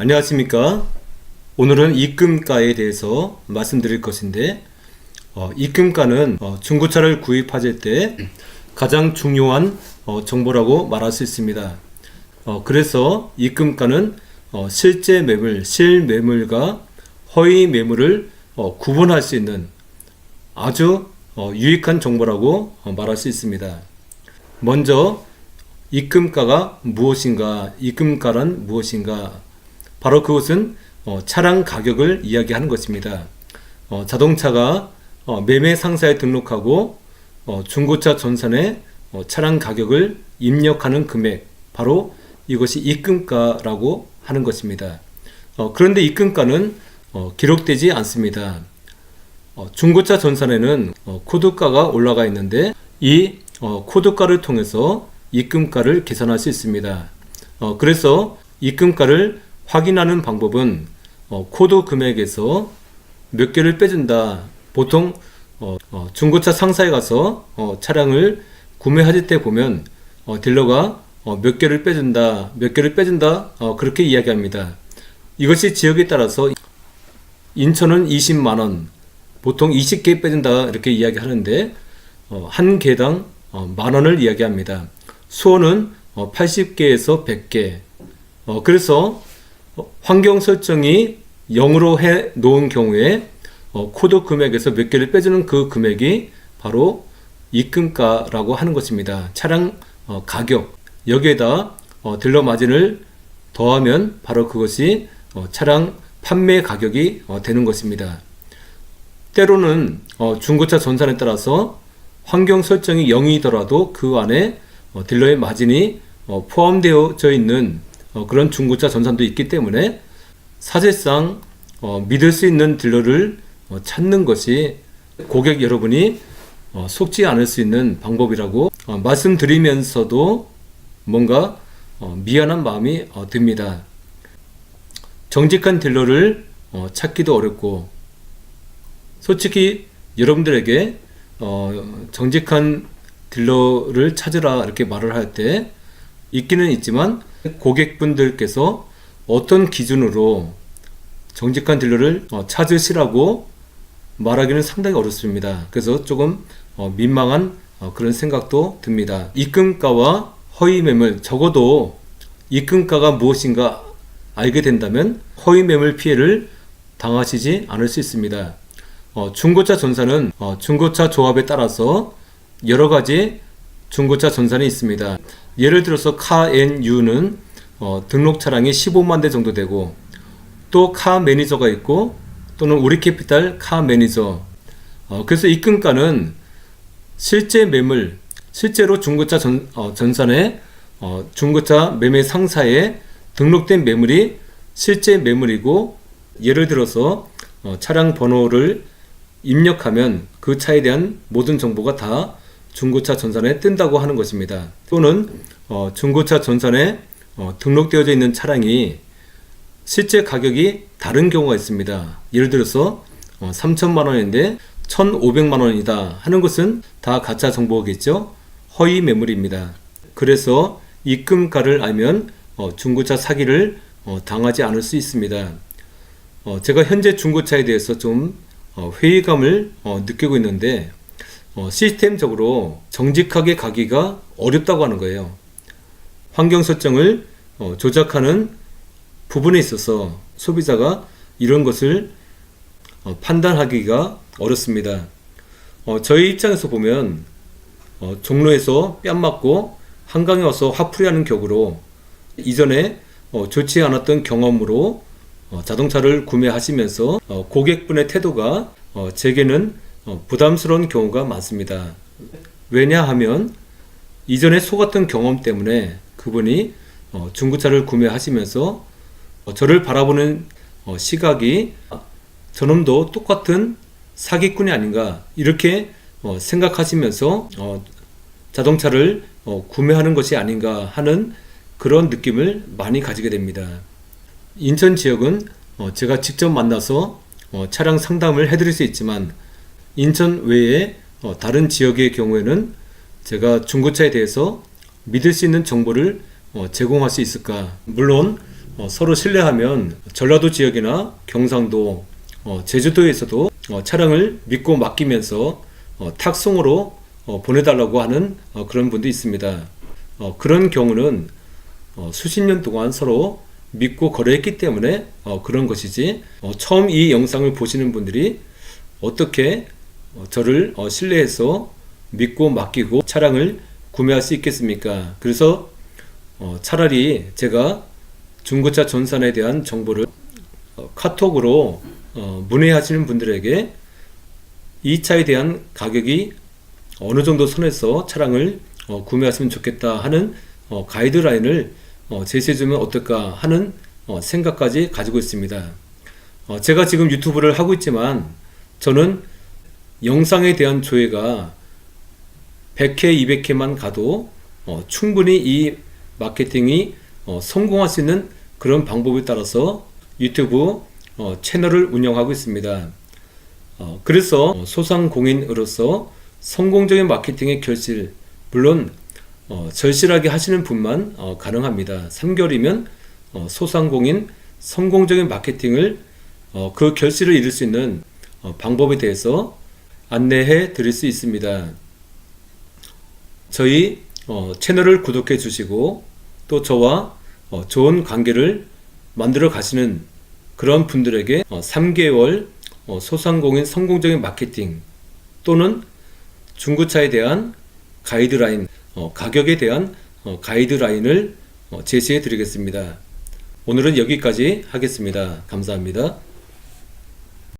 안녕하십니까. 오늘은 입금가에 대해서 말씀드릴 것인데, 어, 입금가는 어, 중고차를 구입하실 때 가장 중요한 어, 정보라고 말할 수 있습니다. 어, 그래서 입금가는 어, 실제 매물, 실매물과 허위 매물을 어, 구분할 수 있는 아주 어, 유익한 정보라고 어, 말할 수 있습니다. 먼저 입금가가 무엇인가, 입금가란 무엇인가, 바로 그것은 어, 차량 가격을 이야기하는 것입니다. 어, 자동차가 어, 매매 상사에 등록하고 어, 중고차 전산에 어, 차량 가격을 입력하는 금액, 바로 이것이 입금가라고 하는 것입니다. 어, 그런데 입금가는 어, 기록되지 않습니다. 어, 중고차 전산에는 어, 코드가가 올라가 있는데 이 어, 코드가를 통해서 입금가를 계산할 수 있습니다. 어, 그래서 입금가를 확인하는 방법은 어, 코드 금액에서 몇 개를 빼준다. 보통 어, 어, 중고차 상사에 가서 어, 차량을 구매하실 때 보면 어, 딜러가 어, 몇 개를 빼준다, 몇 개를 빼준다 어, 그렇게 이야기합니다. 이것이 지역에 따라서 인천은 20만 원, 보통 20개 빼준다 이렇게 이야기하는데 어, 한 개당 어, 만 원을 이야기합니다. 수원은 어, 80개에서 100개. 어, 그래서 어, 환경 설정이 0으로 해 놓은 경우에 어, 코드 금액에서 몇 개를 빼주는 그 금액이 바로 입금가라고 하는 것입니다. 차량 어, 가격 여기에다 어, 딜러 마진을 더하면 바로 그것이 어, 차량 판매 가격이 어, 되는 것입니다. 때로는 어, 중고차 전산에 따라서 환경 설정이 0이더라도 그 안에 어, 딜러의 마진이 어, 포함되어져 있는 어, 그런 중고차 전산도 있기 때문에 사실상 어, 믿을 수 있는 딜러를 어, 찾는 것이 고객 여러분이 어, 속지 않을 수 있는 방법이라고 어, 말씀드리면서도 뭔가 어, 미안한 마음이 어, 듭니다. 정직한 딜러를 어, 찾기도 어렵고 솔직히 여러분들에게 어, 정직한 딜러를 찾으라 이렇게 말을 할 때 있기는 있지만 고객분들께서 어떤 기준으로 정직한 딜러를 어, 찾으시라고 말하기는 상당히 어렵습니다. 그래서 조금 어, 민망한 어, 그런 생각도 듭니다. 입금가와 허위 매물 적어도 입금가가 무엇인가 알게 된다면 허위 매물 피해를 당하시지 않을 수 있습니다. 어, 중고차 전산은 어, 중고차 조합에 따라서 여러 가지 중고차 전산이 있습니다. 예를 들어서 카앤유는 어, 등록 차량이 15만 대 정도 되고 또 카 매니저가 있고 또는 우리 캐피탈 카 매니저. 어, 그래서 입금가는 실제 매물 실제로 중고차 전, 어, 전산에 어, 중고차 매매 상사에 등록된 매물이 실제 매물이고 예를 들어서 어, 차량 번호를 입력하면 그 차에 대한 모든 정보가 다 중고차 전산에 뜬다고 하는 것입니다. 또는 어, 중고차 전산에 어, 등록되어져 있는 차량이 실제 가격이 다른 경우가 있습니다. 예를 들어서 어, 3천만 원인데 1,500만 원이다 하는 것은 다 가짜 정보겠죠. 허위 매물입니다. 그래서 입금가를 알면 어, 중고차 사기를 어, 당하지 않을 수 있습니다. 어, 제가 현재 중고차에 대해서 좀 어, 회의감을 어, 느끼고 있는데 어, 시스템적으로 정직하게 가기가 어렵다고 하는 거예요. 환경 설정을 어, 조작하는 부분에 있어서 소비자가 이런 것을 어, 판단하기가 어렵습니다. 어, 저희 입장에서 보면 어, 종로에서 뺨 맞고 한강에 와서 화풀이하는 격으로 이전에 어, 좋지 않았던 경험으로 어, 자동차를 구매하시면서 어, 고객분의 태도가 어, 제게는 어, 부담스러운 경우가 많습니다. 왜냐하면 이전에 속았던 경험 때문에 그분이 어, 중고차를 구매하시면서 어, 저를 바라보는 어, 시각이 저놈도 똑같은 사기꾼이 아닌가 이렇게 어, 생각하시면서 어, 자동차를 어, 구매하는 것이 아닌가 하는 그런 느낌을 많이 가지게 됩니다. 인천 지역은 어, 제가 직접 만나서 어, 차량 상담을 해드릴 수 있지만 인천 외에 어, 다른 지역의 경우에는 제가 중고차에 대해서 믿을 수 있는 정보를 어, 제공할 수 있을까? 물론 어, 서로 신뢰하면 전라도 지역이나 경상도, 어, 제주도에서도 어, 차량을 믿고 맡기면서 어, 탁송으로 어, 보내달라고 하는 어, 그런 분도 있습니다. 어, 그런 경우는 어, 수십 년 동안 서로 믿고 거래했기 때문에 어, 그런 것이지 어, 처음 이 영상을 보시는 분들이 어떻게 어, 저를 어, 신뢰해서 믿고 맡기고 차량을 구매할 수 있겠습니까? 그래서 어, 차라리 제가 중고차 전산에 대한 정보를 어, 카톡으로 어, 문의하시는 분들에게 이 차에 대한 가격이 어느 정도 선에서 차량을 어, 구매하시면 좋겠다 하는 어, 가이드라인을 어, 제시해주면 어떨까 하는 어, 생각까지 가지고 있습니다. 어, 제가 지금 유튜브를 하고 있지만 저는 영상에 대한 조회가 100회, 200회만 가도 어, 충분히 이 마케팅이 어, 성공할 수 있는 그런 방법에 따라서 유튜브 어, 채널을 운영하고 있습니다. 어, 그래서 어, 소상공인으로서 성공적인 마케팅의 결실, 물론 어, 절실하게 하시는 분만 어, 가능합니다. 3개월이면 어, 소상공인 성공적인 마케팅을 어, 그 결실을 이룰 수 있는 어, 방법에 대해서 안내해 드릴 수 있습니다. 저희 어, 채널을 구독해 주시고 또 저와 어, 좋은 관계를 만들어 가시는 그런 분들에게 어, 3개월 어, 소상공인 성공적인 마케팅 또는 중고차에 대한 가이드라인, 어, 가격에 대한 어, 가이드라인을 어, 제시해 드리겠습니다. 오늘은 여기까지 하겠습니다. 감사합니다.